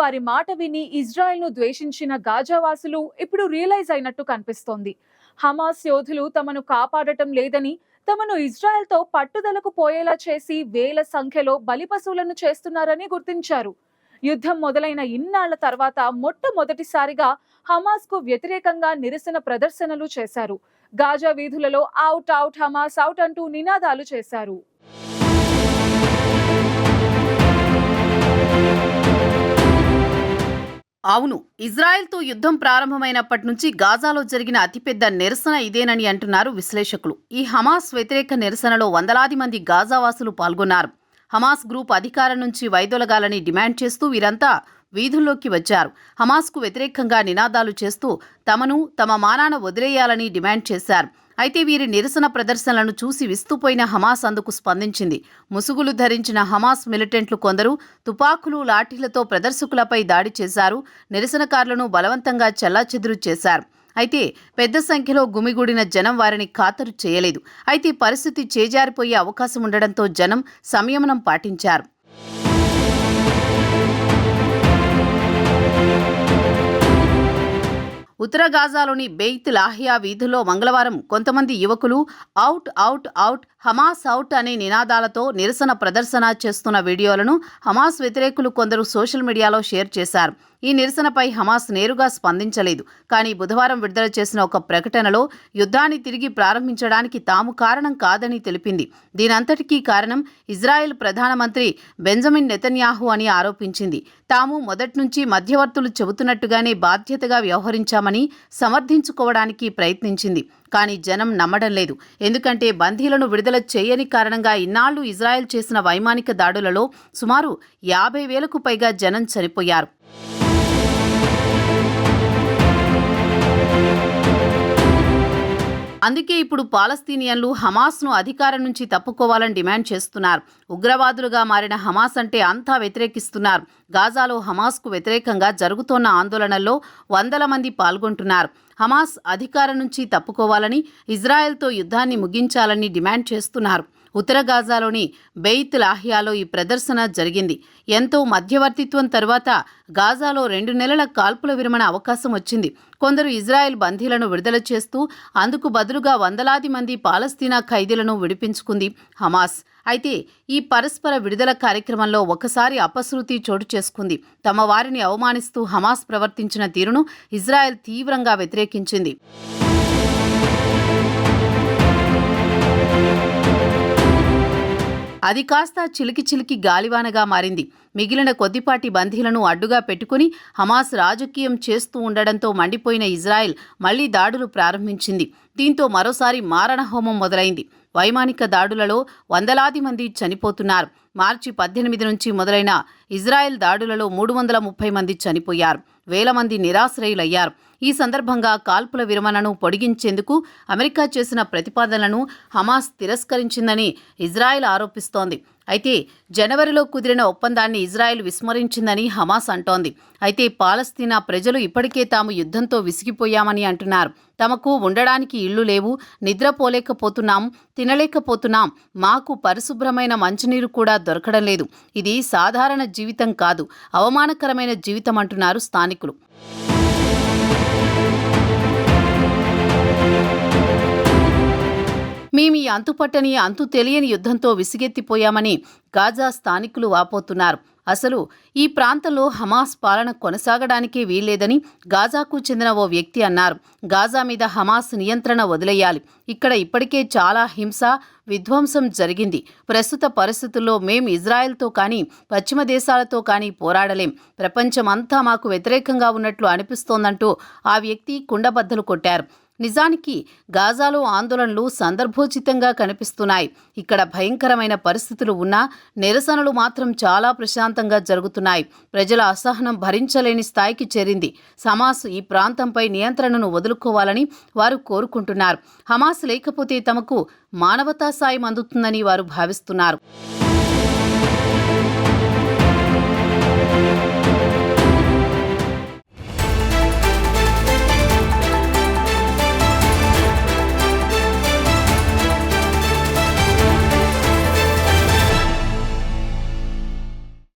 వారి మాట విని ఇజ్రాయెల్ను ద్వేషించిన గాజావాసులు ఇప్పుడు రియలైజ్ అయినట్టు కనిపిస్తోంది. హమాస్ యోధులు తమను కాపాడటం లేదని తమను ఇజ్రాయెల్తో పట్టుదలకు పోయేలా చేసి వేల సంఖ్యలో బలిపశువులను చేస్తున్నారని గుర్తించారు. యుద్ధం మొదలైన ఇన్నాళ్ళ తర్వాత మొట్టమొదటిసారిగా హమాస్కు వ్యతిరేకంగా నిరసన ప్రదర్శనలు చేశారు. గాజా వీధులలో అవుట్ అవుట్ హమాస్ అవుట్ అంటూ నినాదాలు చేశారు. అవును ఇజ్రాయెల్తో యుద్ధం ప్రారంభమైనప్పటి నుంచి గాజాలో జరిగిన అతిపెద్ద నిరసన ఇదేనని అంటున్నారు విశ్లేషకులు. ఈ హమాస్ వ్యతిరేక నిరసనలో వందలాది మంది గాజావాసులు పాల్గొన్నారు. హమాస్ గ్రూప్ అధికారం నుంచి వైదొలగాలని డిమాండ్ చేస్తూ వీరంతా వీధుల్లోకి వచ్చారు. హమాస్కు వ్యతిరేకంగా నినాదాలు చేస్తూ తమను తమ మానాన వదిలేయాలని డిమాండ్ చేశారు. అయితే వీరి నిరసన ప్రదర్శనలను చూసి విస్తుపోయిన హమాస్ అందుకు స్పందించింది. ముసుగులు ధరించిన హమాస్ మిలిటెంట్లు కొందరు తుపాకులు లాఠీలతో ప్రదర్శకులపై దాడి చేశారు. నిరసనకారులను బలవంతంగా చెల్లాచెదురు చేశారు. అయితే పెద్ద సంఖ్యలో గుమిగూడిన జనం వారిని ఖాతరు చేయలేదు. అయితే పరిస్థితి చేజారిపోయే అవకాశం ఉండడంతో జనం సంయమనం పాటించారు. ఉత్తర గాజాలోని బెయిత్ లాహియా వీధిలో మంగళవారం కొంతమంది యువకులు out out out Hamas out అనే నినాదాలతో నిరసన ప్రదర్శన చేస్తున్న వీడియోలను హమాస్ వ్యతిరేకులు కొందరు సోషల్ మీడియాలో షేర్ చేశారు. ఈ నిరసనపై హమాస్ నేరుగా స్పందించలేదు. కానీ బుధవారం విడుదల చేసిన ఒక ప్రకటనలో యుద్ధాన్ని తిరిగి ప్రారంభించడానికి తాము కారణం కాదని తెలిపింది. దీనంతటికీ కారణం ఇజ్రాయెల్ ప్రధానమంత్రి బెంజమిన్ నెతన్యాహు అని ఆరోపించింది. తాము మొదటి నుంచి మధ్యవర్తులు చెబుతున్నట్టుగానే బాధ్యతగా వ్యవహరించామని సమర్థించుకోవడానికి ప్రయత్నించింది. కానీ జనం నమ్మడం లేదు. ఎందుకంటే బందీలను విడుదల చేయని కారణంగా ఇన్నాళ్ళు ఇజ్రాయెల్ చేసిన వైమానిక దాడులలో సుమారు యాభై వేలకు పైగా జనం చనిపోయారు. అందుకే ఇప్పుడు పాలస్తీనియన్లు హమాస్ను అధికారం నుంచి తప్పుకోవాలని డిమాండ్ చేస్తున్నారు. ఉగ్రవాదులుగా మారిన హమాస్ అంటే అంతా వ్యతిరేకిస్తున్నారు. గాజాలో హమాస్కు వ్యతిరేకంగా జరుగుతోన్న ఆందోళనల్లో వందల మంది పాల్గొంటున్నారు. హమాస్ అధికారం నుంచి తప్పుకోవాలని ఇజ్రాయెల్తో యుద్ధాన్ని ముగించాలని డిమాండ్ చేస్తున్నారు. ఉత్తర గాజాలోని బెయిత్ లాహియాలో ఈ ప్రదర్శన జరిగింది. ఎంతో మధ్యవర్తిత్వం తర్వాత గాజాలో రెండు నెలల కాల్పుల విరమణ అవకాశం వచ్చింది. కొందరు ఇజ్రాయెల్ బందీలను విడుదల చేస్తూ అందుకు బదులుగా వందలాది మంది పాలస్తీనా ఖైదీలను విడిపించుకుంది హమాస్. అయితే ఈ పరస్పర విడుదల కార్యక్రమంలో ఒకసారి అపశృతి చోటు చేసుకుంది. తమ వారిని అవమానిస్తూ హమాస్ ప్రవర్తించిన తీరును ఇజ్రాయెల్ తీవ్రంగా వ్యతిరేకించింది. అది కాస్త చిలికి చిలికి గాలివానగా మారింది. మిగిలిన కొద్దిపాటి బందీలను అడ్డుగా పెట్టుకుని హమాస్ రాజకీయం చేస్తూ ఉండడంతో మండిపోయిన ఇజ్రాయెల్ మళ్ళీ దాడులు ప్రారంభించింది. దీంతో మరోసారి మారణహోమం మొదలైంది. వైమానిక దాడులలో వందలాది మంది చనిపోతున్నారు. మార్చి పద్దెనిమిది నుంచి మొదలైన ఇజ్రాయెల్ దాడులలో మూడు వందల ముప్పై మంది చనిపోయారు. వేల మంది నిరాశ్రయులయ్యారు. ఈ సందర్భంగా కాల్పుల విరమణను పొడిగించేందుకు అమెరికా చేసిన ప్రతిపాదనలను హమాస్ తిరస్కరించిందని ఇజ్రాయెల్ ఆరోపిస్తోంది. అయితే జనవరిలో కుదిరిన ఒప్పందాన్ని ఇజ్రాయెల్ విస్మరించిందని హమాస్ అంటోంది. అయితే పాలస్తీనా ప్రజలు ఇప్పటికే తాము యుద్ధంతో విసిగిపోయామని అంటున్నారు. తమకు ఉండడానికి ఇళ్ళు లేవు నిద్రపోలేకపోతున్నాం తినలేకపోతున్నాం. మాకు పరిశుభ్రమైన మంచినీరు కూడా దొరకడం లేదు. ఇది సాధారణ జీవితం కాదు అవమానకరమైన జీవితం అంటున్నారు స్థానికులు. అంతుపట్టని అంతు తెలియని యుద్ధంతో విసిగెత్తిపోయామని గాజా స్థానికులు వాపోతున్నారు. అసలు ఈ ప్రాంతంలో హమాస్ పాలన కొనసాగడానికే వీల్లేదని గాజాకు చెందిన ఓ వ్యక్తి అన్నారు. గాజా మీద హమాస్ నియంత్రణ వదిలేయాలి. ఇక్కడ ఇప్పటికే చాలా హింస విధ్వంసం జరిగింది. ప్రస్తుత పరిస్థితుల్లో మేం ఇజ్రాయెల్తో కానీ పశ్చిమ దేశాలతో కానీ పోరాడలేం. ప్రపంచమంతా మాకు వ్యతిరేకంగా ఉన్నట్లు అనిపిస్తోందంటూ ఆ వ్యక్తి కుండబద్దలు కొట్టారు. నిజానికి గాజాలో ఆందోళనలు సందర్భోచితంగా కనిపిస్తున్నాయి. ఇక్కడ భయంకరమైన పరిస్థితులు ఉన్నా నిరసనలు మాత్రం చాలా ప్రశాంతంగా జరుగుతున్నాయి. ప్రజల అసహనం భరించలేని స్థాయికి చేరింది. హమాస్ ఈ ప్రాంతంపై నియంత్రణను వదులుకోవాలని వారు కోరుకుంటున్నారు. హమాస్ లేకపోతే తమకు మానవతా సాయం అందుతుందని వారు భావిస్తున్నారు.